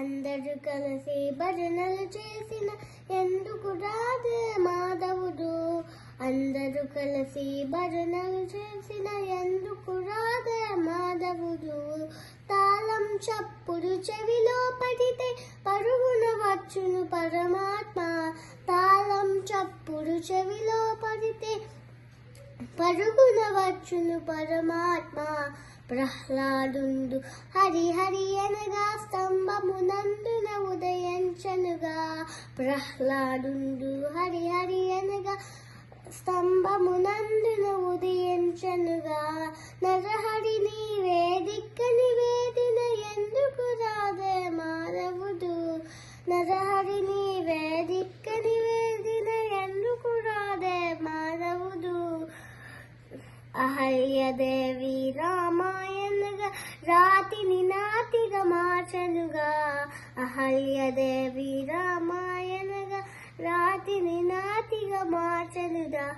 అందరూ కలిసి భజనలు చేసిన ఎందుకు రాదే మాధవుడు? అందరూ కలిసి భజనలు చేసిన ఎందుకు రాదే మాధవుడు? తాళం చప్పుడు చెవిలో పడితే పరుగున వచ్చును పరమాత్మ. తాళం చప్పుడు చెవిలో పడితే పరుగున వచ్చును పరమాత్మ. ప్రహ్లాదుండు హరి హరి అనగా స్తంభమునందున ఉదయించనుగా ప్రహ్లాదుండు హరి హరి అనగా స్తంభమునందున ఉదయించనుగా నరహరి నీవే దిక్కని వేదిన ఎందుకు రాదే మానవుడు నరహరి నీవే దిక్కని వేదిన ఎందుకు రాదే మానవుడు అహల్యదేవి రామాయణగా రాతిని నాతిగా మార్చనుగా అహల్యదేవి రామాయణగా రాతిని నాతిగా మార్చనుగా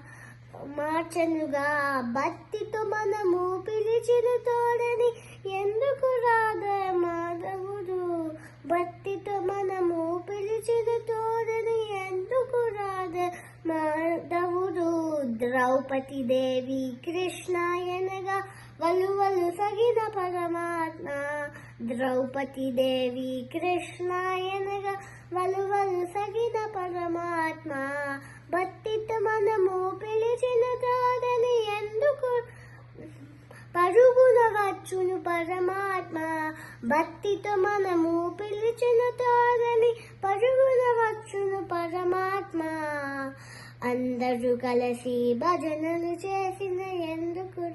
మార్చనుగా. భక్తితో మనము పిలిచిన తోడని ఎందుకు రాదే మాధవుడు? భక్తితో మనము పిలిచిన తోడని ఎందుకు రాదే మాధవుడు? ద్రౌపది దేవి కృష్ణాయనగా కలువలు సగిన పరమాత్మ. ద్రౌపది దేవి కృష్ణాయనగా వలువలు సగిన పరమాత్మ. భక్తితో మనము పిలిచిన కాదని ఎందుకు? పరుగున వచ్చును పరమాత్మ. భక్తితో మనము పిలిచిన తోడని పరుగున వచ్చును పరమాత్మ. అందరూ కలిసి భజనలు చేసిన ఎందుకు?